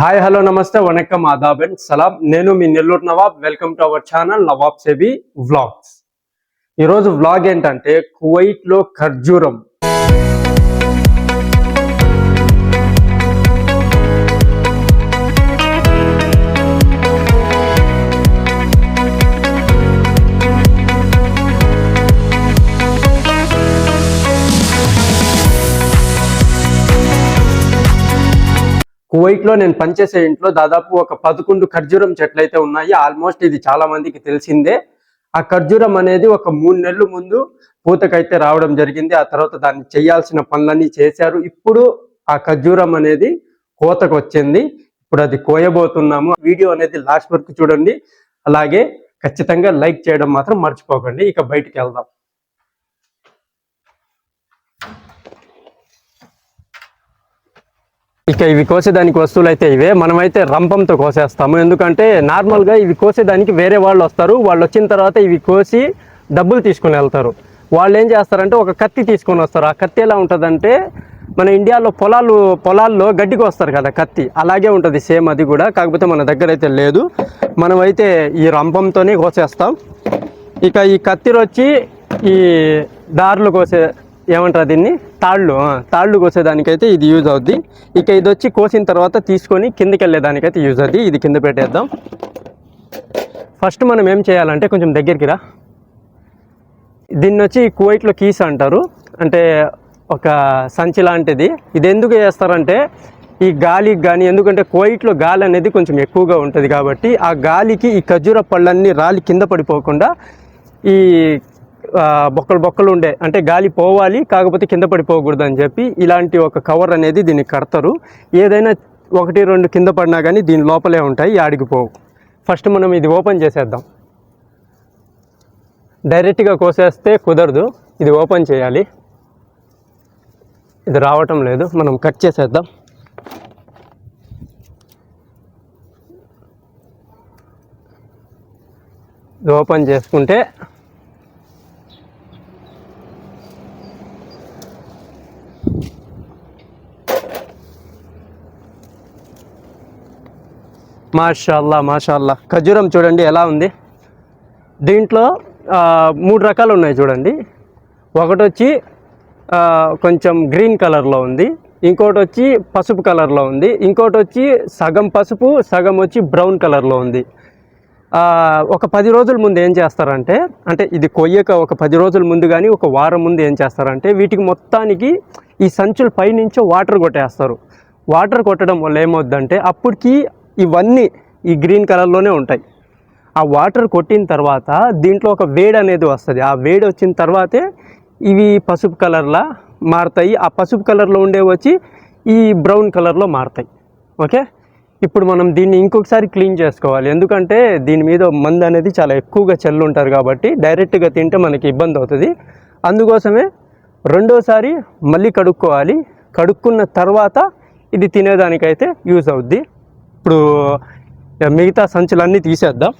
Hi hello నమస్తే వనకం Aadab and సలాం. నేను మీ Nellore Nawab. Welcome to our channel Nawab Sebi vlogs. ఈరోజు వ్లాగ్ ఏంటంటే కువైట్లో ఖర్జూరం కువైట్లో నేను పనిచేసే ఇంట్లో దాదాపు ఒక పదకొండు ఖర్జూరం చెట్లు అయితే ఉన్నాయి. ఆల్మోస్ట్ ఇది చాలా మందికి తెలిసిందే. ఆ ఖర్జూరం అనేది ఒక మూడు నెలల ముందు పూతకైతే రావడం జరిగింది. ఆ తర్వాత దాన్ని చేయాల్సిన పనులన్నీ చేశారు. ఇప్పుడు ఆ ఖర్జూరం అనేది కోతకు వచ్చింది. ఇప్పుడు అది కోయబోతున్నాము. వీడియో అనేది లాస్ట్ వరకు చూడండి. అలాగే ఖచ్చితంగా లైక్ చేయడం మాత్రం మర్చిపోకండి. ఇక బయటికి వెళ్దాం. ఇక ఇవి కోసేదానికి వస్తువులు అయితే ఇవే. మనమైతే రంపంతో కోసేస్తాము. ఎందుకంటే నార్మల్గా ఇవి కోసేదానికి వేరే వాళ్ళు వస్తారు. వాళ్ళు వచ్చిన తర్వాత ఇవి కోసి డబ్బులు తీసుకుని వెళ్తారు. వాళ్ళు ఏం చేస్తారంటే ఒక కత్తి తీసుకొని వస్తారు. ఆ కత్తి ఎలా ఉంటుందంటే మన ఇండియాలో పొలాలు పొలాల్లో గడ్డికి వస్తారు కదా కత్తి. అలాగే ఉంటుంది సేమ్ అది కూడా. కాకపోతే మన దగ్గర అయితే లేదు. మనమైతే ఈ రంపంతోనే కోసేస్తాం. ఇక ఈ కత్తిరొచ్చి ఈ దారులు కోసే ఏమంటారు దీన్ని? తాళ్ళు. తాళ్ళు కోసేదానికైతే ఇది యూజ్ అవుద్ది. ఇక ఇది వచ్చి కోసిన తర్వాత తీసుకొని కిందకి వెళ్ళేదానికైతే యూజ్ అవుద్ది. ఇది కింద పెట్టేద్దాం. ఫస్ట్ మనం ఏం చేయాలంటే కొంచెం దగ్గరికి రా. దీన్ని వచ్చి కువైట్లో కీస్ అంటారు. అంటే ఒక సంచి లాంటిది. ఇది ఎందుకు చేస్తారంటే ఈ గాలికి కానీ ఎందుకంటే కోయిట్లో గాలి అనేది కొంచెం ఎక్కువగా ఉంటుంది కాబట్టి ఆ గాలికి ఈ ఖజూర పళ్ళన్నీ రాలి కింద పడిపోకుండా ఈ బొక్కలు బొక్కలు ఉండే అంటే గాలి పోవాలి కాకపోతే కింద పడిపోకూడదు అని చెప్పి ఇలాంటి ఒక కవర్ అనేది దీన్ని కడతారు. ఏదైనా ఒకటి రెండు కింద పడినా కానీ దీని లోపలే ఉంటాయి ఆడికి పోవు. ఫస్ట్ మనం ఇది ఓపెన్ చేసేద్దాం. డైరెక్ట్గా కోసేస్తే కుదరదు ఇది ఓపెన్ చేయాలి. ఇది రావటం లేదు మనం కట్ చేసేద్దాం. ఇది ఓపెన్ చేసుకుంటే మాషాల్లా మాషాల్లా. ఖజూరం చూడండి ఎలా ఉంది? దీంట్లో మూడు రకాలు ఉన్నాయి చూడండి. ఒకటి వచ్చి కొంచెం గ్రీన్ కలర్లో ఉంది. ఇంకోటి వచ్చి పసుపు కలర్లో ఉంది. ఇంకోటి వచ్చి సగం పసుపు సగం వచ్చి బ్రౌన్ కలర్లో ఉంది. ఒక పది రోజుల ముందు ఏం చేస్తారంటే అంటే ఇది కొయ్యక ఒక పది రోజుల ముందు కానీ ఒక వారం ముందు ఏం చేస్తారంటే వీటికి మొత్తానికి ఈ సంచుల పైనుంచి వాటర్ కొట్టేస్తారు. వాటర్ కొట్టడం వల్ల ఏమవుద్దంటే అప్పటికి ఇవన్నీ ఈ గ్రీన్ కలర్లోనే ఉంటాయి. ఆ వాటర్ కొట్టిన తర్వాత దీంట్లో ఒక వేడి అనేది వస్తుంది. ఆ వేడి వచ్చిన తర్వాతే ఇవి పసుపు కలర్లా మారుతాయి. ఆ పసుపు కలర్లో ఉండే వచ్చి ఈ బ్రౌన్ కలర్లో మారుతాయి. ఓకే? ఇప్పుడు మనం దీన్ని ఇంకొకసారి క్లీన్ చేసుకోవాలి. ఎందుకంటే దీని మీద మందు అనేది చాలా ఎక్కువగా చల్లు ఉంటారు కాబట్టి డైరెక్ట్గా తింటే మనకి ఇబ్బంది అవుతుంది. అందుకోసమే రెండోసారి మళ్ళీ కడుక్కోవాలి. కడుక్కున్న తర్వాత ఇది తినేదానికైతే యూజ్ అవుద్ది. ఇప్పుడు మిగతా సంచులన్నీ తీసేద్దాం.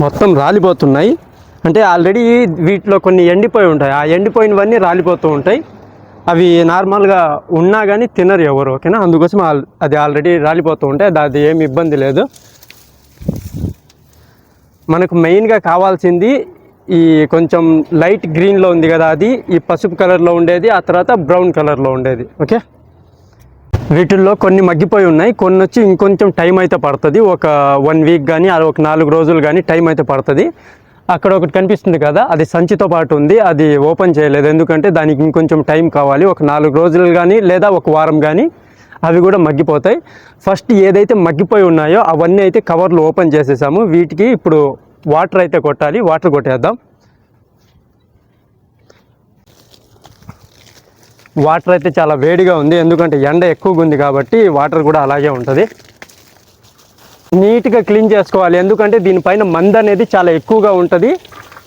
మొత్తం రాలిపోతున్నాయి. అంటే ఆల్రెడీ వీటిలో కొన్ని ఎండిపోయి ఉంటాయి. ఆ ఎండిపోయినవన్నీ రాలిపోతూ ఉంటాయి. అవి నార్మల్గా ఉన్నా కానీ తినరు ఎవరు ఓకేనా? అందుకోసం అది ఆల్రెడీ రాలిపోతూ ఉంటే అది ఏమి ఇబ్బంది లేదు. మనకు మెయిన్గా కావాల్సింది ఈ కొంచెం లైట్ గ్రీన్లో ఉంది కదా అది ఈ పసుపు కలర్లో ఉండేది ఆ తర్వాత బ్రౌన్ కలర్లో ఉండేది ఓకే? వీటిల్లో కొన్ని మగ్గిపోయి ఉన్నాయి కొన్ని వచ్చి ఇంకొంచెం టైం అయితే పడుతుంది ఒక వన్ వీక్ కానీ అది ఒక నాలుగు రోజులు కానీ టైం అయితే పడుతుంది. అక్కడ ఒకటి కనిపిస్తుంది కదా అది సంచితో పాటు ఉంది అది ఓపెన్ చేయలేదు. ఎందుకంటే దానికి ఇంకొంచెం టైం కావాలి ఒక నాలుగు రోజులు కానీ లేదా ఒక వారం కానీ అవి కూడా మగ్గిపోతాయి. ఫస్ట్ ఏదైతే మగ్గిపోయి ఉన్నాయో అవన్నీ అయితే కవర్లు ఓపెన్ చేసేసాము. వీటికి ఇప్పుడు వాటర్ అయితే కొట్టాలి వాటర్ కొట్టేద్దాం. వాటర్ అయితే చాలా వేడిగా ఉంది ఎందుకంటే ఎండ ఎక్కువగా ఉంది కాబట్టి వాటర్ కూడా అలాగే ఉంటుంది. నీట్గా క్లీన్ చేసుకోవాలి. ఎందుకంటే దీనిపైన మంద అనేది చాలా ఎక్కువగా ఉంటుంది.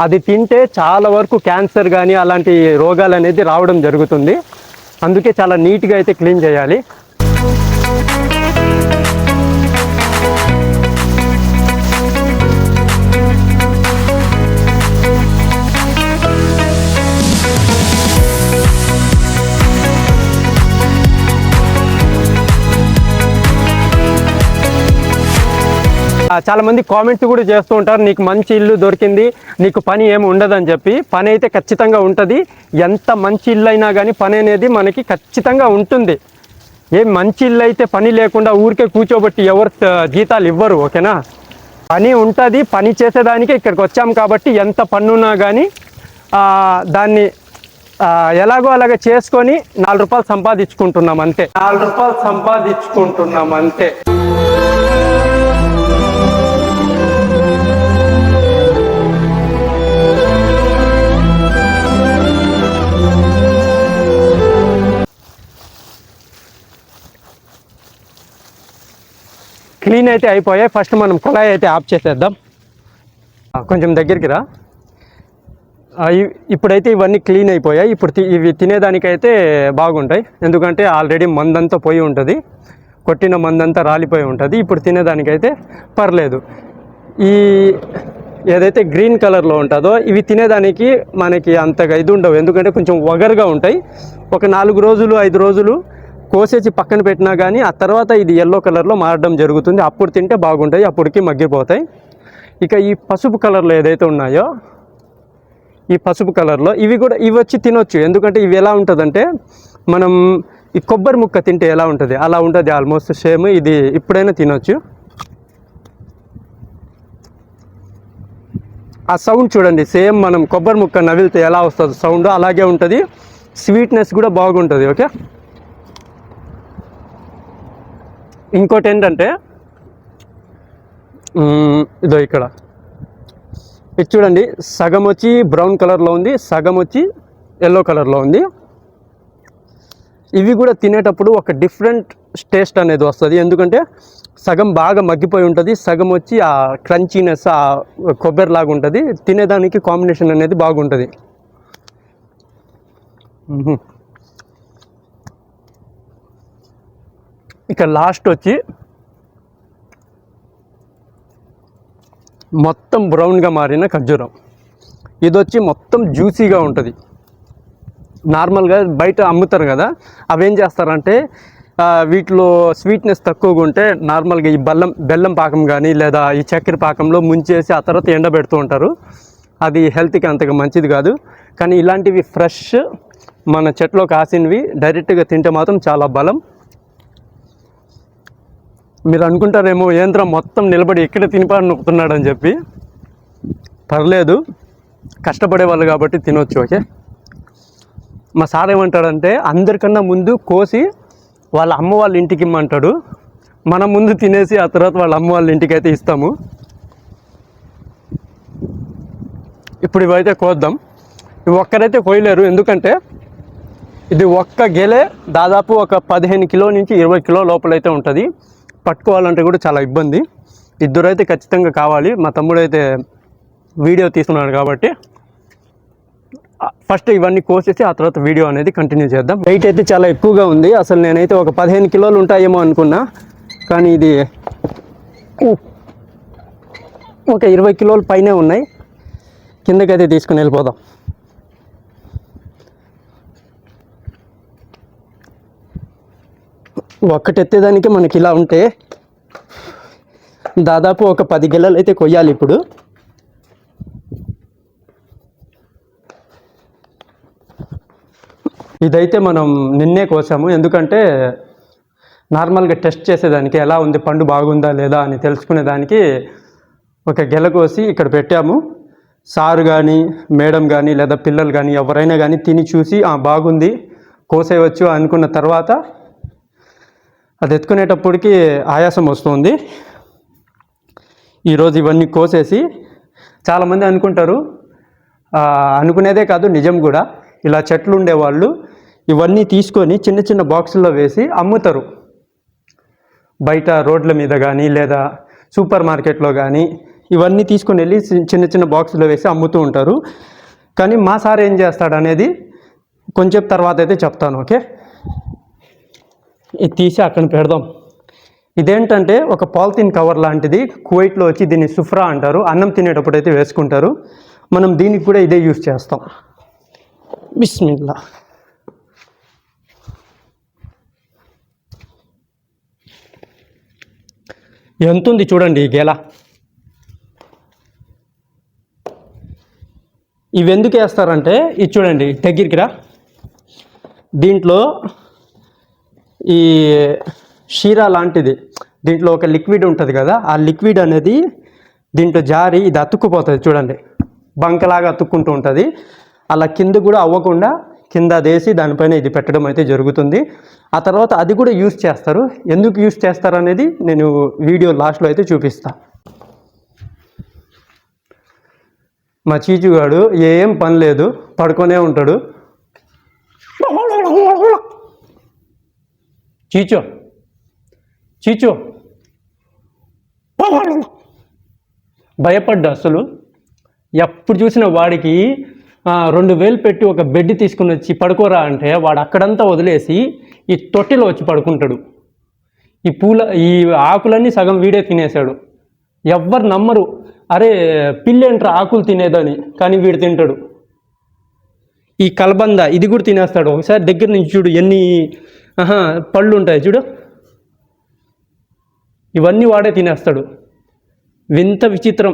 అది తింటే చాలా వరకు క్యాన్సర్ కానీ అలాంటి రోగాలు అనేది రావడం జరుగుతుంది. అందుకే చాలా నీట్గా అయితే క్లీన్ చేయాలి. చాలామంది కామెంట్స్ కూడా చేస్తూ ఉంటారు నీకు మంచి ఇల్లు దొరికింది నీకు పని ఏమి ఉండదని చెప్పి. పని అయితే ఖచ్చితంగా ఉంటుంది. ఎంత మంచి ఇల్లు అయినా కానీ పని అనేది మనకి ఖచ్చితంగా ఉంటుంది. ఏం మంచి ఇల్లు అయితే పని లేకుండా ఊరికే కూర్చోబెట్టి ఎవరు జీతాలు ఇవ్వరు ఓకేనా? పని ఉంటుంది పని చేసేదానికే ఇక్కడికి వచ్చాం కాబట్టి ఎంత పన్నున్నా కానీ దాన్ని ఎలాగో అలాగ చేసుకొని నాలుగు రూపాయలు సంపాదించుకుంటున్నాం అంతే. నాలుగు రూపాయలు సంపాదించుకుంటున్నాం అంతే. క్లీన్ అయితే అయిపోయాయి. ఫస్ట్ మనం కుళాయి అయితే ఆఫ్ చేసేద్దాం. కొంచెం దగ్గరికి రా. ఇప్పుడైతే ఇవన్నీ క్లీన్ అయిపోయాయి. ఇప్పుడు తి- ఇవి తినేదానికైతే బాగుంటాయి. ఎందుకంటే ఆల్రెడీ మందంతా పోయి ఉంటుంది. కొట్టిన మందంతా రాలిపోయి ఉంటుంది. ఇప్పుడు తినేదానికైతే పర్లేదు. ఈ ఏదైతే గ్రీన్ కలర్లో ఉంటుందో ఇవి తినేదానికి మనకి అంతగా ఇది ఉండవు. ఎందుకంటే కొంచెం వగరుగా ఉంటాయి. ఒక నాలుగు రోజులు ఐదు రోజులు కోసేసి పక్కన పెట్టినా కానీ ఆ తర్వాత ఇది ఎల్లో కలర్లో మారడం జరుగుతుంది. అప్పుడు తింటే బాగుంటాయి అప్పటికి మగ్గిపోతాయి. ఇక ఈ పసుపు కలర్లో ఏదైతే ఉన్నాయో ఈ పసుపు కలర్లో ఇవి కూడా ఇవి వచ్చి తినొచ్చు. ఎందుకంటే ఇవి ఎలా ఉంటుందంటే మనం ఈ కొబ్బరి ముక్క తింటే ఎలా ఉంటుంది? అలా ఉంటుంది ఆల్మోస్ట్ సేమ్ ఇది ఇప్పుడైనా తినొచ్చు. ఆ సౌండ్ చూడండి. సేమ్ మనం కొబ్బరి ముక్క నవిలితే ఎలా వస్తుంది? సౌండ్ అలాగే ఉంటుంది. స్వీట్నెస్ కూడా బాగుంటుంది ఓకే ఇంకోటి ఏంటంటే ఇదో ఇక్కడ. ఇది చూడండి సగం వచ్చి బ్రౌన్ కలర్లో ఉంది సగం వచ్చి ఎల్లో కలర్లో ఉంది. ఇవి కూడా తినేటప్పుడు ఒక డిఫరెంట్ టేస్ట్ అనేది వస్తుంది. ఎందుకంటే సగం బాగా మగ్గిపోయి ఉంటుంది సగం వచ్చి ఆ క్రంచీనెస్ ఆ కొబ్బరి లాగా ఉంటుంది. తినేదానికి కాంబినేషన్ అనేది బాగుంటుంది. ఇక లాస్ట్ వచ్చి మొత్తం బ్రౌన్గా మారిన ఖర్జూరం. ఇది వచ్చి మొత్తం జ్యూసీగా ఉంటుంది. నార్మల్గా బయట అమ్ముతారు కదా అవి ఏం చేస్తారంటే వీటిలో స్వీట్నెస్ తక్కువగా ఉంటే నార్మల్గా ఈ బెల్లం బెల్లం పాకం కానీ లేదా ఈ చక్కెర పాకంలో ముంచేసి ఆ తర్వాత ఎండబెడుతూ ఉంటారు. అది హెల్త్కి అంతగా మంచిది కాదు. కానీ ఇలాంటివి ఫ్రెష్ మన చెట్లో కాసినవి డైరెక్ట్గా తింటే మాత్రం చాలా బలం. మీరు అనుకుంటారేమో ఏంద్రం మొత్తం నిలబడి ఎక్కడ తినిపాడు నొక్కుతున్నాడు అని చెప్పి. పర్లేదు కష్టపడే వాళ్ళు కాబట్టి తినొచ్చు ఓకే? మా సార్ ఏమంటాడంటే అందరికన్నా ముందు కోసి వాళ్ళ అమ్మ వాళ్ళ ఇంటికి ఇమ్మంటాడు. మనం ముందు తినేసి ఆ తర్వాత వాళ్ళ అమ్మ వాళ్ళ ఇంటికి అయితే ఇస్తాము. ఇప్పుడు ఇవైతే కోద్దాం. ఇవి ఒక్కరైతే కోయలేరు ఎందుకంటే ఇది ఒక్క గెలే దాదాపు ఒక పదిహేను కిలో నుంచి ఇరవై కిలో లోపలైతే ఉంటుంది. పట్టుకోవాలంటే కూడా చాలా ఇబ్బంది. ఇద్దరైతే ఖచ్చితంగా కావాలి. మా తమ్ముడైతే వీడియో తీస్తున్నాడు కాబట్టి ఫస్ట్ ఇవన్నీ కోసేసి ఆ తర్వాత వీడియో అనేది కంటిన్యూ చేద్దాం. వెయిట్ అయితే చాలా ఎక్కువగా ఉంది. అసలు నేనైతే ఒక పదిహేను కిలోలు ఉంటాయేమో అనుకున్నా. కానీ ఇది ఒక ఇరవై కిలోలు పైనే ఉన్నాయి. కిందకైతే తీసుకుని వెళ్ళిపోదాం. ఒక్కటి ఎత్తేదానికి మనకి ఇలా ఉంటే దాదాపు ఒక పది గిల్లలు అయితే కొయ్యాలి ఇప్పుడు. ఇదైతే మనం నిన్నే కోసాము. ఎందుకంటే నార్మల్గా టెస్ట్ చేసేదానికి ఎలా ఉంది పండు బాగుందా లేదా అని తెలుసుకునేదానికి ఒక గెల కోసి ఇక్కడ పెట్టాము. సారు కానీ మేడం కానీ లేదా పిల్లలు కానీ ఎవరైనా కానీ తిని చూసి బాగుంది కోసేయవచ్చు అనుకున్న తర్వాత అది ఎత్తుకునేటప్పటికి ఆయాసం వస్తుంది. ఈరోజు ఇవన్నీ కోసేసి చాలామంది అనుకుంటారు అనుకునేదే కాదు నిజం కూడా. ఇలా చెట్లు ఉండేవాళ్ళు ఇవన్నీ తీసుకొని చిన్న చిన్న బాక్సుల్లో వేసి అమ్ముతారు. బయట రోడ్ల మీద కానీ లేదా సూపర్ మార్కెట్లో కానీ ఇవన్నీ తీసుకొని వెళ్ళి చిన్న చిన్న బాక్సులో వేసి అమ్ముతూ ఉంటారు. కానీ మా సార్ ఏం చేస్తాడనేది కొంచెం తర్వాత అయితే చెప్తాను ఓకే? ఇది తీసి అక్కడ పెడదాం. ఇదేంటంటే ఒక పాలిథిన్ కవర్ లాంటిది. కువైట్లో వచ్చి దీన్ని సుఫ్రా అంటారు. అన్నం తినేటప్పుడు అయితే వేసుకుంటారు. మనం దీనికి కూడా ఇదే యూస్ చేస్తాం. బిస్మిల్లా. ఎంత ఉంది చూడండి ఈ గెల. ఇవి ఎందుకు వేస్తారంటే ఇది చూడండి దగ్గరికి రా. దీంట్లో ఈ షీరా లాంటిది దీంట్లో ఒక లిక్విడ్ ఉంటుంది కదా ఆ లిక్విడ్ అనేది దీంట్లో జారి ఇది అతుక్కుపోతుంది చూడండి. బంకలాగా అతుక్కుంటూ ఉంటుంది. అలా కింద కూడా అవ్వకుండా కింద దేసి దానిపైన ఇది పెట్టడం అయితే జరుగుతుంది. ఆ తర్వాత అది కూడా యూస్ చేస్తారు. ఎందుకు యూస్ చేస్తారు అనేది నేను వీడియో లాస్ట్లో అయితే చూపిస్తాను మా చీచుగాడు ఏం పని లేదు పడుకొనే ఉంటాడు. చీచో చీచో భయపడ్డా అసలు. ఎప్పుడు చూసిన వాడికి రెండు వేలు పెట్టి ఒక బెడ్ తీసుకుని వచ్చి పడుకోరా అంటే వాడు అక్కడంతా వదిలేసి ఈ తొట్టిలో వచ్చి పడుకుంటాడు. ఈ పూల ఈ ఆకులన్నీ సగం వీడే తినేశాడు. ఎవ్వరు నమ్మరు. అరే పిల్లేంట్రా ఆకులు తినేదని కానీ వీడు తింటాడు. ఈ కలబంద ఇది కూడా తినేస్తాడు. ఒకసారి దగ్గర నుంచి చూడు ఎన్ని పళ్ళు ఉంటాయి చూడు. ఇవన్నీ వాడే తినేస్తాడు. వింత విచిత్రం.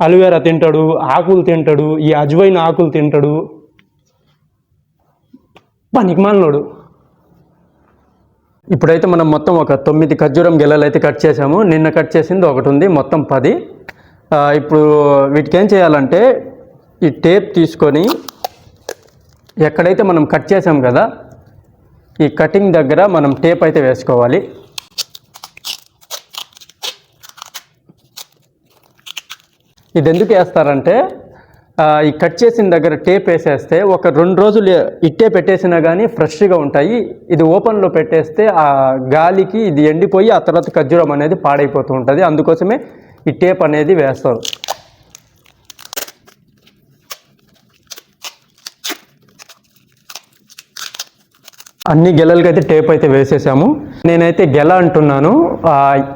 అలోవెరా తింటాడు ఆకులు తింటాడు ఈ అజ్వైన్ ఆకులు తింటాడు. పనికిమాలినోడు. ఇప్పుడైతే మనం మొత్తం ఒక తొమ్మిది ఖర్జూరం గెలలు అయితే కట్ చేసాము నిన్న కట్ చేసింది ఒకటి ఉంది మొత్తం పది. ఇప్పుడు వీటికి ఏం చేయాలంటే ఈ టేప్ తీసుకొని ఎక్కడైతే మనం కట్ చేసాం కదా ఈ కటింగ్ దగ్గర మనం టేప్ అయితే వేసుకోవాలి. ఇది ఎందుకు వేస్తారంటే ఈ కట్ చేసిన దగ్గర టేప్ వేసేస్తే ఒక రెండు రోజులు ఇట్టే పెట్టేసినా కానీ ఫ్రెష్గా ఉంటాయి. ఇది ఓపెన్లో పెట్టేస్తే ఆ గాలికి ఇది ఎండిపోయి ఆ తర్వాత ఖర్జూరం అనేది పాడైపోతూ ఉంటుంది. అందుకోసమే ఈ టేప్ అనేది వేస్తారు. అన్ని గెలలకి అయితే టేప్ అయితే వేసేసాము. నేనైతే గెల అంటున్నాను.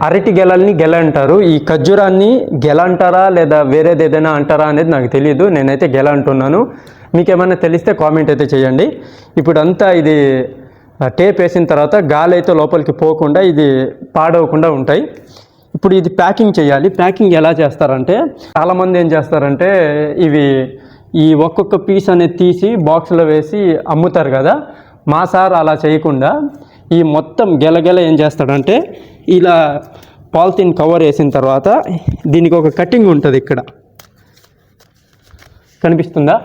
అరటి గెలల్ని గెల అంటారు. ఈ ఖర్జూరాన్ని గెల అంటారా లేదా వేరేది ఏదైనా అంటారా అనేది నాకు తెలియదు నేనైతే గెల అంటున్నాను. మీకు ఏమైనా తెలిస్తే కామెంట్ అయితే చేయండి. ఇప్పుడు అంతా ఇది టేప్ వేసిన తర్వాత గాలి అయితే లోపలికి పోకుండా ఇది పాడవకుండా ఉంటాయి. ఇప్పుడు ఇది ప్యాకింగ్ చేయాలి. ప్యాకింగ్ ఎలా చేస్తారంటే చాలామంది ఏం చేస్తారంటే ఇవి ఈ ఒక్కొక్క పీస్ అనేది తీసి బాక్స్లో వేసి అమ్ముతారు కదా. మా సార్ అలా చేయకుండా ఈ మొత్తం గెలగెల ఏం చేస్తాడంటే ఇలా పాలిథిన్ కవర్ వేసిన తర్వాత దీనికి ఒక కటింగ్ ఉంటుంది ఇక్కడ. కనిపిస్తుందా?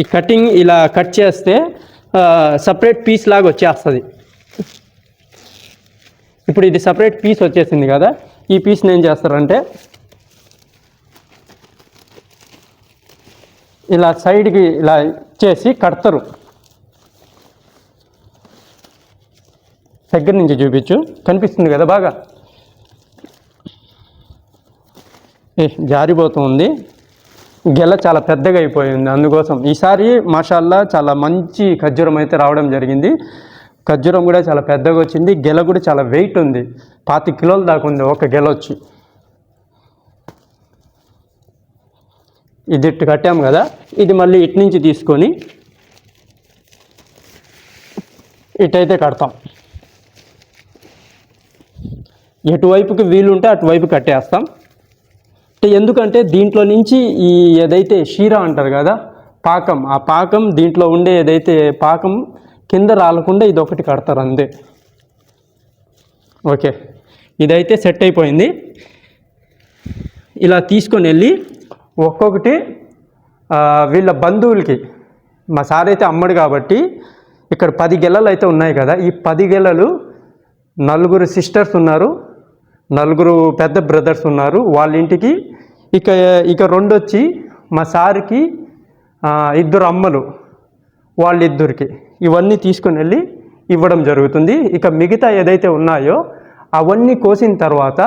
ఈ కటింగ్ ఇలా కట్ చేస్తే సపరేట్ పీస్ లాగా వచ్చేస్తుంది. ఇప్పుడు ఇది సపరేట్ పీస్ వచ్చేసింది కదా ఈ పీస్ని ఏం చేస్తారంటే ఇలా సైడ్కి ఇలా చేసి కడతారు. దగ్గర నుంచి చూపించు. కనిపిస్తుంది కదా బాగా? ఏ, జారిపోతుంది. గెల చాలా పెద్దగా అయిపోయింది. అందుకోసం ఈసారి మాషాల్లా చాలా మంచి ఖర్జూరం అయితే రావడం జరిగింది. ఖర్జూరం కూడా చాలా పెద్దగా వచ్చింది. గెల కూడా చాలా వెయిట్ ఉంది. పాతి కిలోల దాకా ఉంది ఒక గెల వచ్చి. ఇది ఇట్టు కట్టాము కదా. ఇది మళ్ళీ ఇటు నుంచి తీసుకొని ఇటైతే కడతాం. ఎటువైపుకి వీలుంటే అటువైపు కట్టేస్తాం. అంటే ఎందుకంటే దీంట్లో నుంచి ఈ ఏదైతే షీరా అంటారు కదా పాకం ఆ పాకం దీంట్లో ఉండే ఏదైతే పాకం కింద రాలకుండా ఇది ఒకటి కడతారు అంతే. ఓకే ఇదైతే సెట్ అయిపోయింది. ఇలా తీసుకొని వెళ్ళి ఒక్కొక్కటి వీళ్ళ బంధువులకి మా సార్ అయితే అమ్మడు కాబట్టి ఇక్కడ పది గెలలు అయితే ఉన్నాయి కదా ఈ పది గెలలు నలుగురు సిస్టర్స్ ఉన్నారు. నలుగురు పెద్ద బ్రదర్స్ ఉన్నారు. వాళ్ళ ఇంటికి ఇక ఇక రెండు వచ్చి మా సార్కి ఇద్దరు అమ్మలు. వాళ్ళిద్దరికి. ఇవన్నీ తీసుకుని వెళ్ళి ఇవ్వడం జరుగుతుంది. ఇక మిగతా ఏదైతే ఉన్నాయో అవన్నీ కోసిన తర్వాత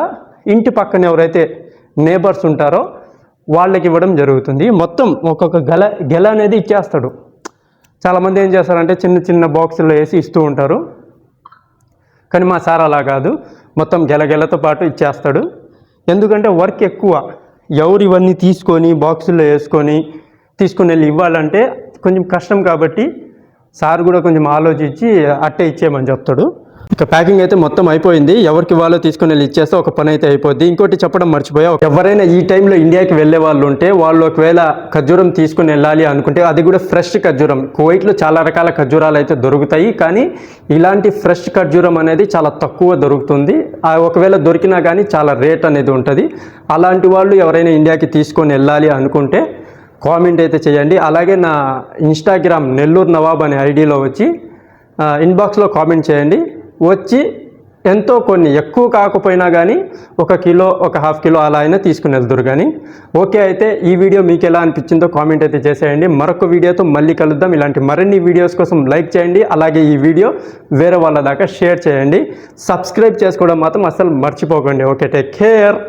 ఇంటి పక్కన ఎవరైతే నేబర్స్ ఉంటారో వాళ్ళకి ఇవ్వడం జరుగుతుంది. మొత్తం ఒక్కొక్క గెల గెల అనేది ఇచ్చేస్తాడు. చాలామంది ఏం చేస్తారంటే చిన్న చిన్న బాక్సుల్లో వేసి ఇస్తూ ఉంటారు. కానీ మా సార్ అలా కాదు. మొత్తం గెలగెలతో పాటు ఇచ్చేస్తాడు. ఎందుకంటే వర్క్ ఎక్కువ. ఎవరు ఇవన్నీ తీసుకొని బాక్సుల్లో వేసుకొని తీసుకొని వెళ్ళి ఇవ్వాలంటే కొంచెం కష్టం కాబట్టి సార్ కూడా కొంచెం ఆలోచించి అట్టే ఇచ్చేయమని చెప్తాడు. ఇక ప్యాకింగ్ అయితే మొత్తం అయిపోయింది. ఎవరికి వాళ్ళు తీసుకుని వెళ్ళి ఇచ్చేస్తే ఒక పని అయితే అయిపోద్ది. ఇంకోటి చెప్పడం మర్చిపోయా. ఎవరైనా ఈ టైంలో ఇండియాకి వెళ్ళే వాళ్ళు ఉంటే వాళ్ళు ఒకవేళ ఖర్జూరం తీసుకొని వెళ్ళాలి అనుకుంటే అది కూడా ఫ్రెష్ ఖర్జూరం. కువైట్లో చాలా రకాల ఖర్జూరాలు అయితే దొరుకుతాయి. కానీ ఇలాంటి ఫ్రెష్ ఖర్జూరం అనేది చాలా తక్కువ దొరుకుతుంది. ఒకవేళ దొరికినా కానీ చాలా రేట్ అనేది ఉంటుంది. అలాంటి వాళ్ళు ఎవరైనా ఇండియాకి తీసుకొని వెళ్ళాలి అనుకుంటే కామెంట్ అయితే చేయండి. అలాగే నా ఇన్స్టాగ్రామ్ నెల్లూరు నవాబ్ అనే ఐడిలో వచ్చి ఇన్బాక్స్లో కామెంట్ చేయండి. వచ్చి ఎంతో కొన్ని ఎక్కువ కాకపోయినా కానీ ఒక కిలో ఒక హాఫ్ కిలో అలా అయినా తీసుకుని వెళ్తారు కానీ ఓకే అయితే ఈ వీడియో మీకు ఎలా అనిపించిందో కామెంట్ అయితే చేసేయండి. మరొక వీడియోతో మళ్ళీ కలుద్దాం. ఇలాంటి మరిన్ని వీడియోస్ కోసం లైక్ చేయండి. అలాగే ఈ వీడియో వేరే వాళ్ళ దాకా షేర్ చేయండి. సబ్స్క్రైబ్ చేసుకోవడం మాత్రం అసలు మర్చిపోకండి. Okay take care.